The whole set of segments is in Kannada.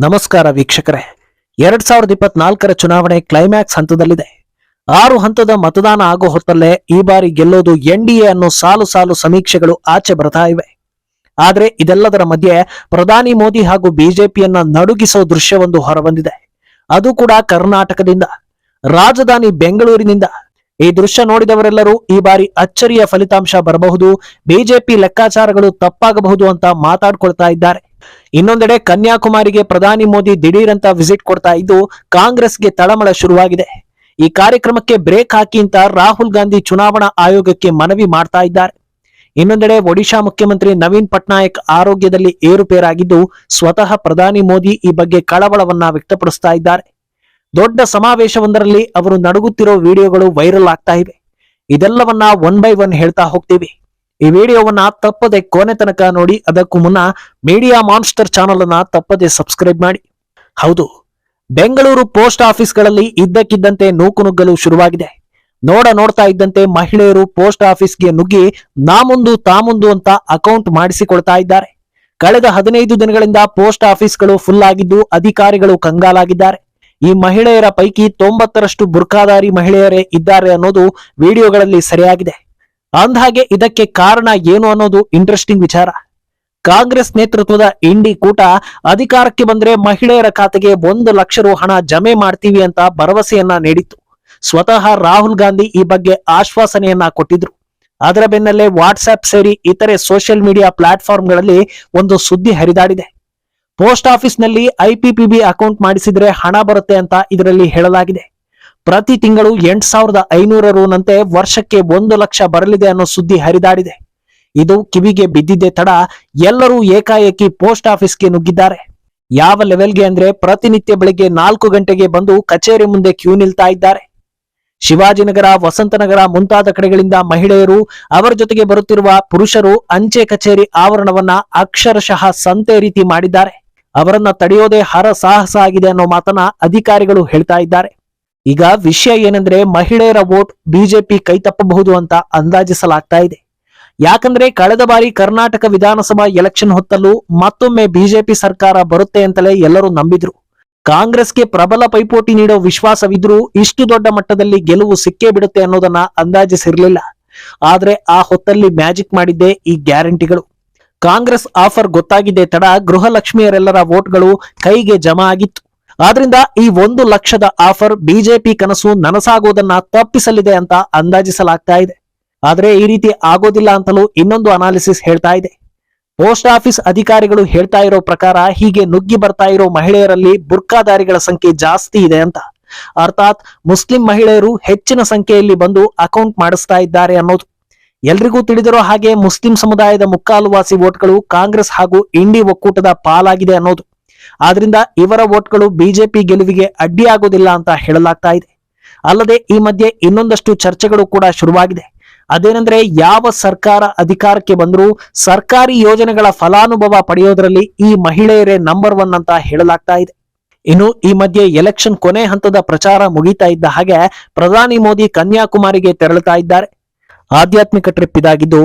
ನಮಸ್ಕಾರ ವೀಕ್ಷಕರೇ. ಎರಡ್ ಸಾವಿರದ ಇಪ್ಪತ್ನಾಲ್ಕರ ಚುನಾವಣೆ ಕ್ಲೈಮ್ಯಾಕ್ಸ್ ಹಂತದಲ್ಲಿದೆ. ಆರು ಹಂತದ ಮತದಾನ ಆಗೋ ಹೊತ್ತಲ್ಲೇ ಈ ಬಾರಿ ಗೆಲ್ಲೋದು ಎನ್ ಡಿ ಎ ಅನ್ನೋ ಸಾಲು ಸಾಲು ಸಮೀಕ್ಷೆಗಳು ಆಚೆ ಬರ್ತಾ ಇವೆ. ಆದ್ರೆ ಇದೆಲ್ಲದರ ಮಧ್ಯೆ ಪ್ರಧಾನಿ ಮೋದಿ ಹಾಗೂ ಬಿಜೆಪಿಯನ್ನ ನಡುಗಿಸೋ ದೃಶ್ಯವೊಂದು ಹೊರಬಂದಿದೆ. ಅದು ಕೂಡ ಕರ್ನಾಟಕದಿಂದ. ರಾಜಧಾನಿ ಬೆಂಗಳೂರಿನಿಂದ. ಈ ದೃಶ್ಯ ನೋಡಿದವರೆಲ್ಲರೂ ಈ ಬಾರಿ ಅಚ್ಚರಿಯ ಫಲಿತಾಂಶ ಬರಬಹುದು. ಬಿಜೆಪಿ ಲೆಕ್ಕಾಚಾರಗಳು ತಪ್ಪಾಗಬಹುದು ಅಂತ ಮಾತಾಡ್ಕೊಳ್ತಾ ಇದ್ದಾರೆ. ಇನ್ನೊಂದೆಡೆ ಕನ್ಯಾಕುಮಾರಿಗೆ ಪ್ರಧಾನಿ ಮೋದಿ ದಿಢೀರಂತ ವಿಸಿಟ್ ಕೊಡ್ತಾ ಇದ್ದು ಕಾಂಗ್ರೆಸ್ಗೆ ತಳಮಳ ಶುರುವಾಗಿದೆ. ಈ ಕಾರ್ಯಕ್ರಮಕ್ಕೆ ಬ್ರೇಕ್ ಹಾಕಿ ಅಂತ ರಾಹುಲ್ ಗಾಂಧಿ ಚುನಾವಣಾ ಆಯೋಗಕ್ಕೆ ಮನವಿ ಮಾಡ್ತಾ ಇದ್ದಾರೆ. ಇನ್ನೊಂದೆಡೆ ಒಡಿಶಾ ಮುಖ್ಯಮಂತ್ರಿ ನವೀನ್ ಪಟ್ನಾಯಕ್ ಆರೋಗ್ಯದಲ್ಲಿ ಏರುಪೇರಾಗಿದ್ದು ಸ್ವತಃ ಪ್ರಧಾನಿ ಮೋದಿ ಈ ಬಗ್ಗೆ ಕಳವಳವನ್ನ ವ್ಯಕ್ತಪಡಿಸ್ತಾ ಇದ್ದಾರೆ. ದೊಡ್ಡ ಸಮಾವೇಶವೊಂದರಲ್ಲಿ ಅವರು ನಡುಗುತ್ತಿರೋ ವಿಡಿಯೋಗಳು ವೈರಲ್ ಆಗ್ತಾ ಇವೆ. ಇದೆಲ್ಲವನ್ನ ಒನ್ ಬೈ ಒನ್ ಹೇಳ್ತಾ ಹೋಗ್ತೀವಿ. ಈ ವಿಡಿಯೋವನ್ನ ತಪ್ಪದೆ ಕೊನೆ ತನಕ ನೋಡಿ, ಅದಕ್ಕೂ ಮುನ್ನ ಮೀಡಿಯಾ ಮಾನ್ಸ್ಟರ್ ಚಾನಲ್ ಅನ್ನ ತಪ್ಪದೆ ಸಬ್ಸ್ಕ್ರೈಬ್ ಮಾಡಿ. ಹೌದು, ಬೆಂಗಳೂರು ಪೋಸ್ಟ್ ಆಫೀಸ್ಗಳಲ್ಲಿ ಇದ್ದಕ್ಕಿದ್ದಂತೆ ನೂಕುನುಗ್ಗಲು ಶುರುವಾಗಿದೆ. ನೋಡ ನೋಡ್ತಾ ಇದ್ದಂತೆ ಮಹಿಳೆಯರು ಪೋಸ್ಟ್ ಆಫೀಸ್ಗೆ ನುಗ್ಗಿ ನಾಮುಂದು ತಾಮುಂದು ಅಂತ ಅಕೌಂಟ್ ಮಾಡಿಸಿಕೊಳ್ತಾ ಇದ್ದಾರೆ. ಕಳೆದ ಹದಿನೈದು ದಿನಗಳಿಂದ ಪೋಸ್ಟ್ ಆಫೀಸ್ಗಳು ಫುಲ್ ಆಗಿದ್ದು ಅಧಿಕಾರಿಗಳು ಕಂಗಾಲಾಗಿದ್ದಾರೆ. ಈ ಮಹಿಳೆಯರ ಪೈಕಿ ತೊಂಬತ್ತರಷ್ಟು ಬುರ್ಖಾದಾರಿ ಮಹಿಳೆಯರೇ ಇದ್ದಾರೆ ಅನ್ನೋದು ವಿಡಿಯೋಗಳಲ್ಲಿ ಸರಿಯಾಗಿದೆ. ಅಂದ್ಹಾಗೆ ಇದಕ್ಕೆ ಕಾರಣ ಏನು ಅನ್ನೋದು ಇಂಟ್ರೆಸ್ಟಿಂಗ್ ವಿಚಾರ. ಕಾಂಗ್ರೆಸ್ ನೇತೃತ್ವದ ಇಂಡಿ ಕೂಟ ಅಧಿಕಾರಕ್ಕೆ ಬಂದ್ರೆ ಮಹಿಳೆಯರ ಖಾತೆಗೆ ಒಂದು ಲಕ್ಷ ರು ಹಣ ಜಮೆ ಮಾಡ್ತೀವಿ ಅಂತ ಭರವಸೆಯನ್ನ ನೀಡಿತ್ತು. ಸ್ವತಃ ರಾಹುಲ್ ಗಾಂಧಿ ಈ ಬಗ್ಗೆ ಆಶ್ವಾಸನೆಯನ್ನ ಕೊಟ್ಟಿದ್ರು. ಅದರ ಬೆನ್ನಲ್ಲೇ ವಾಟ್ಸ್ಆಪ್ ಸೇರಿ ಇತರೆ ಸೋಷಿಯಲ್ ಮೀಡಿಯಾ ಪ್ಲಾಟ್ಫಾರ್ಮ್ಗಳಲ್ಲಿ ಒಂದು ಸುದ್ದಿ ಹರಿದಾಡಿದೆ. ಪೋಸ್ಟ್ ಆಫೀಸ್ನಲ್ಲಿ ಐಪಿಪಿಬಿ ಅಕೌಂಟ್ ಮಾಡಿಸಿದ್ರೆ ಹಣ ಬರುತ್ತೆ ಅಂತ ಇದರಲ್ಲಿ ಹೇಳಲಾಗಿದೆ. ಪ್ರತಿ ತಿಂಗಳು ಎಂಟು ಸಾವಿರದ ಐನೂರ ರೂನಂತೆ ವರ್ಷಕ್ಕೆ ಒಂದು ಲಕ್ಷ ಬರಲಿದೆ ಅನ್ನೋ ಸುದ್ದಿ ಹರಿದಾಡಿದೆ. ಇದು ಕಿವಿಗೆ ಬಿದ್ದಿದ್ದೆ ತಡ ಎಲ್ಲರೂ ಏಕಾಏಕಿ ಪೋಸ್ಟ್ ಆಫೀಸ್ಗೆ ನುಗ್ಗಿದ್ದಾರೆ. ಯಾವ ಲೆವೆಲ್ಗೆ ಅಂದ್ರೆ ಪ್ರತಿನಿತ್ಯ ಬೆಳಿಗ್ಗೆ ನಾಲ್ಕು ಗಂಟೆಗೆ ಬಂದು ಕಚೇರಿ ಮುಂದೆ ಕ್ಯೂ ನಿಲ್ತಾ ಇದ್ದಾರೆ. ಶಿವಾಜಿನಗರ, ವಸಂತನಗರ ಮುಂತಾದ ಕಡೆಗಳಿಂದ ಮಹಿಳೆಯರು, ಅವರ ಜೊತೆಗೆ ಬರುತ್ತಿರುವ ಪುರುಷರು ಅಂಚೆ ಕಚೇರಿ ಆವರಣವನ್ನ ಅಕ್ಷರಶಃ ಸಂತೆ ರೀತಿ ಮಾಡಿದ್ದಾರೆ. ಅವರನ್ನ ತಡೆಯೋದೇ ಹರ ಸಾಹಸ ಆಗಿದೆ ಅನ್ನೋ ಮಾತನ್ನ ಅಧಿಕಾರಿಗಳು ಹೇಳ್ತಾ ಇದ್ದಾರೆ. ಈಗ ವಿಷಯ ಏನಂದ್ರೆ ಮಹಿಳೆಯರ ವೋಟ್ ಬಿಜೆಪಿ ಕೈತಪ್ಪಬಹುದು ಅಂತ ಅಂದಾಜಿಸಲಾಗ್ತಾ ಇದೆ. ಯಾಕಂದ್ರೆ ಕಳೆದ ಬಾರಿ ಕರ್ನಾಟಕ ವಿಧಾನಸಭಾ ಎಲೆಕ್ಷನ್ ಹೊತ್ತಲು ಮತ್ತೊಮ್ಮೆ ಬಿಜೆಪಿ ಸರ್ಕಾರ ಬರುತ್ತೆ ಅಂತಲೇ ಎಲ್ಲರೂ ನಂಬಿದ್ರು. ಕಾಂಗ್ರೆಸ್ಗೆ ಪ್ರಬಲ ಪೈಪೋಟಿ ನೀಡೋ ವಿಶ್ವಾಸವಿದ್ರೂ ಇಷ್ಟು ದೊಡ್ಡ ಮಟ್ಟದಲ್ಲಿ ಗೆಲುವು ಸಿಕ್ಕೇ ಬಿಡುತ್ತೆ ಅನ್ನೋದನ್ನ ಅಂದಾಜಿಸಿರ್ಲಿಲ್ಲ. ಆದ್ರೆ ಆ ಹೊತ್ತಲ್ಲಿ ಮ್ಯಾಜಿಕ್ ಮಾಡಿದ್ದೇ ಈ ಗ್ಯಾರಂಟಿಗಳು. ಕಾಂಗ್ರೆಸ್ ಆಫರ್ ಗೊತ್ತಾಗಿದ್ದೇ ತಡ ಗೃಹಲಕ್ಷ್ಮಿಯರೆಲ್ಲರ ವೋಟ್ಗಳು ಕೈಗೆ ಜಮಾ ಆಗಿತ್ತು. ಆದ್ರಿಂದ ಈ ಒಂದು ಲಕ್ಷದ ಆಫರ್ ಬಿಜೆಪಿ ಕನಸು ನನಸಾಗೋದನ್ನ ತಪ್ಪಿಸಲಿದೆ ಅಂತ ಅಂದಾಜಿಸಲಾಗ್ತಾ ಇದೆ. ಆದ್ರೆ ಈ ರೀತಿ ಆಗೋದಿಲ್ಲ ಅಂತಲೂ ಇನ್ನೊಂದು ಅನಾಲಿಸಿಸ್ ಹೇಳ್ತಾ ಇದೆ. ಪೋಸ್ಟ್ ಆಫೀಸ್ ಅಧಿಕಾರಿಗಳು ಹೇಳ್ತಾ ಇರೋ ಪ್ರಕಾರ ಹೀಗೆ ನುಗ್ಗಿ ಬರ್ತಾ ಇರೋ ಮಹಿಳೆಯರಲ್ಲಿ ಬುರ್ಕಾದಾರಿಗಳ ಸಂಖ್ಯೆ ಜಾಸ್ತಿ ಇದೆ ಅಂತ. ಅರ್ಥಾತ್ ಮುಸ್ಲಿಂ ಮಹಿಳೆಯರು ಹೆಚ್ಚಿನ ಸಂಖ್ಯೆಯಲ್ಲಿ ಬಂದು ಅಕೌಂಟ್ ಮಾಡಿಸ್ತಾ ಇದ್ದಾರೆ ಅನ್ನೋದು. ಎಲ್ರಿಗೂ ತಿಳಿದಿರೋ ಹಾಗೆ ಮುಸ್ಲಿಂ ಸಮುದಾಯದ ಮುಕ್ಕಾಲುವಾಸಿ ವೋಟ್ಗಳು ಕಾಂಗ್ರೆಸ್ ಹಾಗೂ ಇಂಡಿ ಒಕ್ಕೂಟದ ಪಾಲಾಗಿದೆ ಅನ್ನೋದು. ಆದ್ರಿಂದ ಇವರ ವೋಟ್ಗಳು ಬಿಜೆಪಿ ಗೆಲುವಿಗೆ ಅಡ್ಡಿಯಾಗೋದಿಲ್ಲ ಅಂತ ಹೇಳಲಾಗ್ತಾ ಇದೆ. ಅಲ್ಲದೆ ಈ ಮಧ್ಯೆ ಇನ್ನೊಂದಷ್ಟು ಚರ್ಚೆಗಳು ಕೂಡ ಶುರುವಾಗಿದೆ. ಅದೇನೆಂದ್ರೆ ಯಾವ ಸರ್ಕಾರ ಅಧಿಕಾರಕ್ಕೆ ಬಂದರೂ ಸರ್ಕಾರಿ ಯೋಜನೆಗಳ ಫಲಾನುಭವ ಪಡೆಯೋದ್ರಲ್ಲಿ ಈ ಮಹಿಳೆಯರೇ ನಂಬರ್ ಒನ್ ಅಂತ ಹೇಳಲಾಗ್ತಾ ಇದೆ. ಇನ್ನು ಈ ಮಧ್ಯೆ ಎಲೆಕ್ಷನ್ ಕೊನೆ ಹಂತದ ಪ್ರಚಾರ ಮುಗಿತಾ ಇದ್ದ ಹಾಗೆ ಪ್ರಧಾನಿ ಮೋದಿ ಕನ್ಯಾಕುಮಾರಿಗೆ ತೆರಳುತ್ತಾ ಇದ್ದಾರೆ. ಆಧ್ಯಾತ್ಮಿಕ ಟ್ರಿಪ್ ಇದಾಗಿದ್ದು,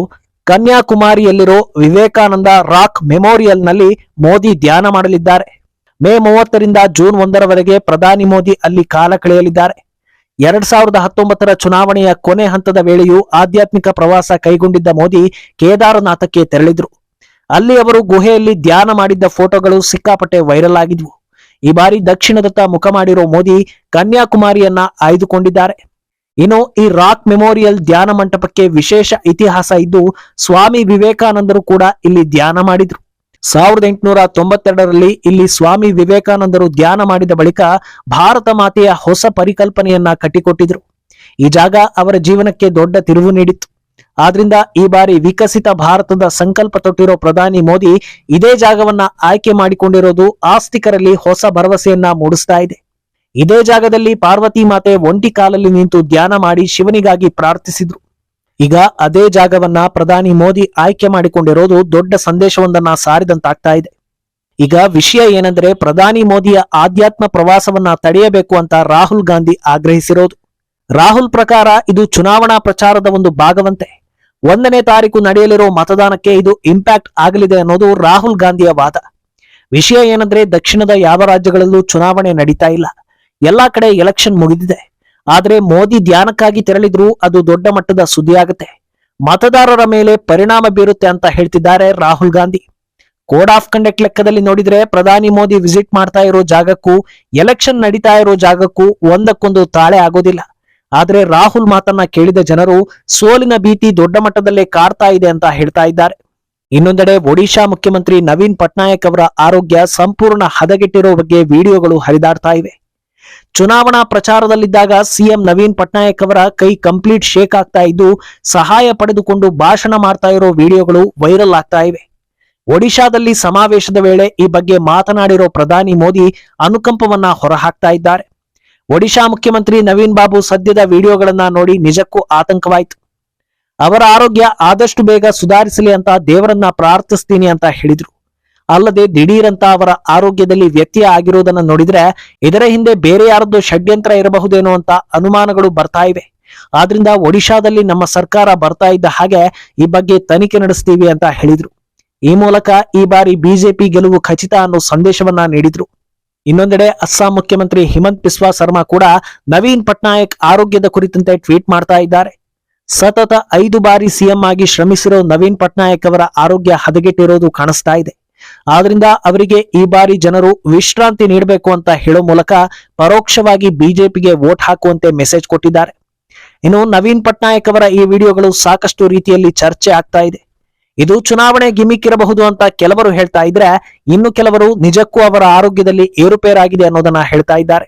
ಕನ್ಯಾಕುಮಾರಿಯಲ್ಲಿರೋ ವಿವೇಕಾನಂದ ರಾಕ್ ಮೆಮೋರಿಯಲ್ನಲ್ಲಿ ಮೋದಿ ಧ್ಯಾನ ಮಾಡಲಿದ್ದಾರೆ. ಮೇ ಮೂವತ್ತರಿಂದ ಜೂನ್ ಒಂದರವರೆಗೆ ಪ್ರಧಾನಿ ಮೋದಿ ಅಲ್ಲಿ ಕಾಲ ಕಳೆಯಲಿದ್ದಾರೆ. ಎರಡ್ ಸಾವಿರದ ಹತ್ತೊಂಬತ್ತರ ಚುನಾವಣೆಯ ಕೊನೆ ಹಂತದ ವೇಳೆಯೂ ಆಧ್ಯಾತ್ಮಿಕ ಪ್ರವಾಸ ಕೈಗೊಂಡಿದ್ದ ಮೋದಿ ಕೇದಾರನಾಥಕ್ಕೆ ತೆರಳಿದ್ರು. ಅಲ್ಲಿ ಅವರು ಗುಹೆಯಲ್ಲಿ ಧ್ಯಾನ ಮಾಡಿದ್ದ ಫೋಟೋಗಳು ಸಿಕ್ಕಾಪಟ್ಟೆ ವೈರಲ್ ಆಗಿದ್ವು. ಈ ಬಾರಿ ದಕ್ಷಿಣದತ್ತ ಮುಖ ಮಾಡಿರೋ ಮೋದಿ ಕನ್ಯಾಕುಮಾರಿಯನ್ನ ಆಯ್ದುಕೊಂಡಿದ್ದಾರೆ. ಇನ್ನು ಈ ರಾಕ್ ಮೆಮೋರಿಯಲ್ ಧ್ಯಾನ ಮಂಟಪಕ್ಕೆ ವಿಶೇಷ ಇತಿಹಾಸ ಇದ್ದು ಸ್ವಾಮಿ ವಿವೇಕಾನಂದರು ಕೂಡ ಇಲ್ಲಿ ಧ್ಯಾನ ಮಾಡಿದ್ರು. ಸಾವಿರದ ಎಂಟುನೂರ ತೊಂಬತ್ತೆರಡರಲ್ಲಿ ಇಲ್ಲಿ ಸ್ವಾಮಿ ವಿವೇಕಾನಂದರು ಧ್ಯಾನ ಮಾಡಿದ ಬಳಿಕ ಭಾರತ ಮಾತೆಯ ಹೊಸ ಪರಿಕಲ್ಪನೆಯನ್ನ ಕಟ್ಟಿಕೊಟ್ಟಿದ್ರು. ಈ ಜಾಗ ಅವರ ಜೀವನಕ್ಕೆ ದೊಡ್ಡ ತಿರುವು ನೀಡಿತ್ತು. ಆದ್ರಿಂದ ಈ ಬಾರಿ ವಿಕಸಿತ ಭಾರತದ ಸಂಕಲ್ಪ ತೊಟ್ಟಿರೋ ಪ್ರಧಾನಿ ಮೋದಿ ಇದೇ ಜಾಗವನ್ನ ಆಯ್ಕೆ ಮಾಡಿಕೊಂಡಿರೋದು ಆಸ್ತಿಕರಲ್ಲಿ ಹೊಸ ಭರವಸೆಯನ್ನ ಮೂಡಿಸ್ತಾ ಇದೆ. ಇದೇ ಜಾಗದಲ್ಲಿ ಪಾರ್ವತಿ ಮಾತೆ ಒಂಟಿ ಕಾಲಲ್ಲಿ ನಿಂತು ಧ್ಯಾನ ಮಾಡಿ ಶಿವನಿಗಾಗಿ ಪ್ರಾರ್ಥಿಸಿದ್ರು. ಈಗ ಅದೇ ಜಾಗವನ್ನ ಪ್ರಧಾನಿ ಮೋದಿ ಆಯ್ಕೆ ಮಾಡಿಕೊಂಡಿರೋದು ದೊಡ್ಡ ಸಂದೇಶವೊಂದನ್ನ ಸಾರಿದಂತಾಗ್ತಾ ಇದೆ. ಈಗ ವಿಷಯ ಏನಂದ್ರೆ ಪ್ರಧಾನಿ ಮೋದಿಯ ಆಧ್ಯಾತ್ಮ ಪ್ರವಾಸವನ್ನ ತಡೆಯಬೇಕು ಅಂತ ರಾಹುಲ್ ಗಾಂಧಿ ಆಗ್ರಹಿಸಿರೋದು. ರಾಹುಲ್ ಪ್ರಕಾರ ಇದು ಚುನಾವಣಾ ಪ್ರಚಾರದ ಒಂದು ಭಾಗವಂತೆ. ಒಂದನೇ ತಾರೀಕು ನಡೆಯಲಿರೋ ಮತದಾನಕ್ಕೆ ಇದು ಇಂಪ್ಯಾಕ್ಟ್ ಆಗಲಿದೆ ಅನ್ನೋದು ರಾಹುಲ್ ಗಾಂಧಿಯ ವಾದ. ವಿಷಯ ಏನಂದ್ರೆ ದಕ್ಷಿಣದ ಯಾವ ರಾಜ್ಯಗಳಲ್ಲೂ ಚುನಾವಣೆ ನಡೀತಾ ಇಲ್ಲ. ಎಲ್ಲಾ ಕಡೆ ಎಲೆಕ್ಷನ್ ಮುಗಿದಿದೆ. ಆದ್ರೆ ಮೋದಿ ಧ್ಯಾನಕ್ಕಾಗಿ ತೆರಳಿದ್ರು ಅದು ದೊಡ್ಡ ಮಟ್ಟದ ಸುದ್ದಿಯಾಗುತ್ತೆ. ಮತದಾರರ ಮೇಲೆ ಪರಿಣಾಮ ಬೀರುತ್ತೆ ಅಂತ ಹೇಳ್ತಿದ್ದಾರೆ Rahul Gandhi. Code of conduct ಲೆಕ್ಕದಲ್ಲಿ ನೋಡಿದ್ರೆ ಪ್ರಧಾನಿ ಮೋದಿ ವಿಸಿಟ್ ಮಾಡ್ತಾ ಇರೋ ಜಾಗಕ್ಕೂ ಎಲೆಕ್ಷನ್ ನಡೀತಾ ಇರೋ ಜಾಗಕ್ಕೂ ಒಂದಕ್ಕೊಂದು ತಾಳೆ ಆಗೋದಿಲ್ಲ. ಆದ್ರೆ ರಾಹುಲ್ ಮಾತನ್ನ ಕೇಳಿದ ಜನರು ಸೋಲಿನ ಭೀತಿ ದೊಡ್ಡ ಮಟ್ಟದಲ್ಲೇ ಕಾಡ್ತಾ ಇದೆ ಅಂತ ಹೇಳ್ತಾ ಇದ್ದಾರೆ. ಇನ್ನೊಂದೆಡೆ ಒಡಿಶಾ ಮುಖ್ಯಮಂತ್ರಿ ನವೀನ್ ಪಟ್ನಾಯಕ್ ಅವರ ಆರೋಗ್ಯ ಸಂಪೂರ್ಣ ಹದಗೆಟ್ಟಿರೋ ಬಗ್ಗೆ ವಿಡಿಯೋಗಳು ಹರಿದಾಡ್ತಾ ಇವೆ. ಚುನಾವಣಾ ಪ್ರಚಾರದಲ್ಲಿದ್ದಾಗ ಸಿಎಂ ನವೀನ್ ಪಟ್ನಾಯಕ್ ಅವರ ಕೈ ಕಂಪ್ಲೀಟ್ ಶೇಕ್ ಆಗ್ತಾ ಇದ್ದು ಸಹಾಯ ಪಡೆದುಕೊಂಡು ಭಾಷಣ ಮಾಡ್ತಾ ಇರೋ ವಿಡಿಯೋಗಳು ವೈರಲ್ ಆಗ್ತಾ ಇವೆ. ಒಡಿಶಾದಲ್ಲಿ ಸಮಾವೇಶದ ವೇಳೆ ಈ ಬಗ್ಗೆ ಮಾತನಾಡಿರೋ ಪ್ರಧಾನಿ ಮೋದಿ ಅನುಕಂಪವನ್ನ ಹೊರಹಾಕ್ತಾ ಇದ್ದಾರೆ. ಒಡಿಶಾ ಮುಖ್ಯಮಂತ್ರಿ ನವೀನ್ ಬಾಬು ಸದ್ಯದ ವಿಡಿಯೋಗಳನ್ನ ನೋಡಿ ನಿಜಕ್ಕೂ ಆತಂಕವಾಯಿತು. ಅವರ ಆರೋಗ್ಯ ಆದಷ್ಟು ಬೇಗ ಸುಧಾರಿಸಲಿ ಅಂತ ದೇವರನ್ನ ಪ್ರಾರ್ಥಿಸ್ತೀನಿ ಅಂತ ಹೇಳಿದ್ರು. ಅಲ್ಲದೆ ದಿಢೀರಂತ ಅವರ ಆರೋಗ್ಯದಲ್ಲಿ ವ್ಯತ್ಯಯ ಆಗಿರೋದನ್ನ ನೋಡಿದ್ರೆ ಇದರ ಹಿಂದೆ ಬೇರೆ ಯಾರದ್ದು ಷಡ್ಯಂತ್ರ ಇರಬಹುದೇನೋ ಅಂತ ಅನುಮಾನಗಳು ಬರ್ತಾ ಇವೆ. ಆದ್ರಿಂದ ಒಡಿಶಾದಲ್ಲಿ ನಮ್ಮ ಸರ್ಕಾರ ಬರ್ತಾ ಇದ್ದ ಹಾಗೆ ಈ ಬಗ್ಗೆ ತನಿಖೆ ನಡೆಸ್ತೀವಿ ಅಂತ ಹೇಳಿದ್ರು. ಈ ಮೂಲಕ ಈ ಬಾರಿ ಬಿಜೆಪಿ ಗೆಲುವು ಖಚಿತ ಅನ್ನೋ ಸಂದೇಶವನ್ನ ನೀಡಿದ್ರು. ಇನ್ನೊಂದೆಡೆ ಅಸ್ಸಾಂ ಮುಖ್ಯಮಂತ್ರಿ ಹಿಮಂತ್ ಬಿಸ್ವಾ ಶರ್ಮಾ ಕೂಡ ನವೀನ್ ಪಟ್ನಾಯಕ್ ಆರೋಗ್ಯದ ಕುರಿತಂತೆ ಟ್ವೀಟ್ ಮಾಡ್ತಾ ಇದ್ದಾರೆ. ಸತತ ಐದು ಬಾರಿ ಸಿಎಂ ಆಗಿ ಶ್ರಮಿಸಿರೋ ನವೀನ್ ಪಟ್ನಾಯಕ್ ಅವರ ಆರೋಗ್ಯ ಹದಗೆಟ್ಟಿರೋದು ಕಾಣಿಸ್ತಾ ಇದೆ. ಆದ್ರಿಂದ ಅವರಿಗೆ ಈ ಬಾರಿ ಜನರು ವಿಶ್ರಾಂತಿ ನೀಡಬೇಕು ಅಂತ ಹೇಳೋ ಮೂಲಕ ಪರೋಕ್ಷವಾಗಿ ಬಿಜೆಪಿಗೆ ವೋಟ್ ಹಾಕುವಂತೆ ಮೆಸೇಜ್ ಕೊಟ್ಟಿದ್ದಾರೆ. ಇನ್ನು ನವೀನ್ ಪಟ್ನಾಯಕ್ ಅವರ ಈ ವಿಡಿಯೋಗಳು ಸಾಕಷ್ಟು ರೀತಿಯಲ್ಲಿ ಚರ್ಚೆ ಆಗ್ತಾ ಇದೆ. ಇದು ಚುನಾವಣೆ ಗಿಮಿಕ್ ಇರಬಹುದು ಅಂತ ಕೆಲವರು ಹೇಳ್ತಾ ಇದ್ರೆ, ಇನ್ನು ಕೆಲವರು ನಿಜಕ್ಕೂ ಅವರ ಆರೋಗ್ಯದಲ್ಲಿ ಏರುಪೇರಾಗಿದೆ ಅನ್ನೋದನ್ನ ಹೇಳ್ತಾ ಇದ್ದಾರೆ.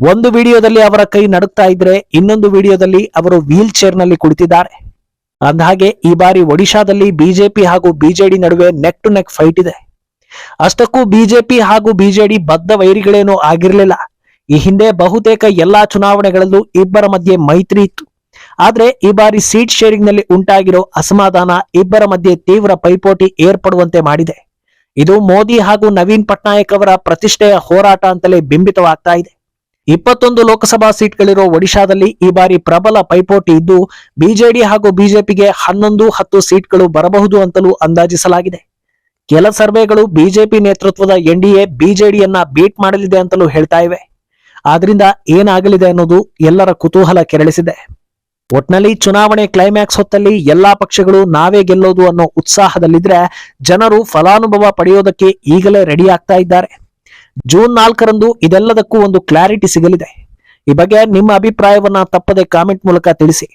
ಒಂದು ವಿಡಿಯೋದಲ್ಲಿ ಅವರ ಕೈ ನಡುಕ್ತಾ ಇದ್ರೆ, ಇನ್ನೊಂದು ವಿಡಿಯೋದಲ್ಲಿ ಅವರು ವೀಲ್ ಚೇರ್ನಲ್ಲಿ ಕುಳಿತಿದ್ದಾರೆ. ಅಂದಹಾಗೆ, ಈ ಬಾರಿ ಒಡಿಶಾದಲ್ಲಿ ಬಿಜೆಪಿ ಹಾಗೂ ಬಿಜೆಡಿ ನಡುವೆ ನೆಕ್ ಟು ನೆಕ್ ಫೈಟ್ ಇದೆ. ಅಷ್ಟಕ್ಕೂ ಬಿಜೆಪಿ ಹಾಗೂ ಬಿಜೆಡಿ ಬದ್ಧ ವೈರಿಗಳೇನೂ ಆಗಿರಲಿಲ್ಲ. ಈ ಹಿಂದೆ ಬಹುತೇಕ ಎಲ್ಲಾ ಚುನಾವಣೆಗಳಲ್ಲೂ ಇಬ್ಬರ ಮಧ್ಯೆ ಮೈತ್ರಿ ಇತ್ತು. ಆದ್ರೆ ಈ ಬಾರಿ ಸೀಟ್ ಶೇರಿಂಗ್ನಲ್ಲಿ ಉಂಟಾಗಿರೋ ಅಸಮಾಧಾನ ಇಬ್ಬರ ಮಧ್ಯೆ ತೀವ್ರ ಪೈಪೋಟಿ ಏರ್ಪಡುವಂತೆ ಮಾಡಿದೆ. ಇದು ಮೋದಿ ಹಾಗೂ ನವೀನ್ ಪಟ್ನಾಯಕ್ ಅವರ ಪ್ರತಿಷ್ಠೆಯ ಹೋರಾಟ ಅಂತಲೇ ಬಿಂಬಿತವಾಗ್ತಾ ಇದೆ. ಇಪ್ಪತ್ತೊಂದು ಲೋಕಸಭಾ ಸೀಟ್ಗಳಿರೋ ಒಡಿಶಾದಲ್ಲಿ ಈ ಬಾರಿ ಪ್ರಬಲ ಪೈಪೋಟಿ ಇದ್ದು, ಬಿಜೆಡಿ ಹಾಗೂ ಬಿಜೆಪಿಗೆ ಹನ್ನೊಂದು ಹತ್ತು ಸೀಟ್ಗಳು ಬರಬಹುದು ಅಂತಲೂ ಅಂದಾಜಿಸಲಾಗಿದೆ. ಕೆಲ ಸರ್ವೆಗಳು ಬಿಜೆಪಿ ನೇತೃತ್ವದ ಎನ್ಡಿಎ, ಬಿಜೆಡಿಯನ್ನ ಬೀಟ್ ಮಾಡಲಿದೆ ಅಂತಲೂ ಹೇಳ್ತಾ ಇವೆ. ಆದ್ರಿಂದ ಏನಾಗಲಿದೆ ಅನ್ನೋದು ಎಲ್ಲರ ಕುತೂಹಲ ಕೆರಳಿಸಿದೆ. ಒಟ್ನಲ್ಲಿ ಚುನಾವಣೆ ಕ್ಲೈಮ್ಯಾಕ್ಸ್ ಹೊತ್ತಲ್ಲಿ ಎಲ್ಲಾ ಪಕ್ಷಗಳು ನಾವೇ ಗೆಲ್ಲೋದು ಅನ್ನೋ ಉತ್ಸಾಹದಲ್ಲಿದ್ರೆ ಜನರು ಫಲಾನುಭವ ಪಡೆಯೋದಕ್ಕೆ ಈಗಲೇ ರೆಡಿ ಆಗ್ತಾ ಇದ್ದಾರೆ. ಜೂನ್ ನಾಲ್ಕರಂದು ಇದೆಲ್ಲದಕ್ಕೂ ಒಂದು ಕ್ಲಾರಿಟಿ ಸಿಗಲಿದೆ. ಈ ಬಗ್ಗೆ ನಿಮ್ಮ ಅಭಿಪ್ರಾಯವನ್ನ ತಪ್ಪದೆ ಕಾಮೆಂಟ್ ಮೂಲಕ ತಿಳಿಸಿ.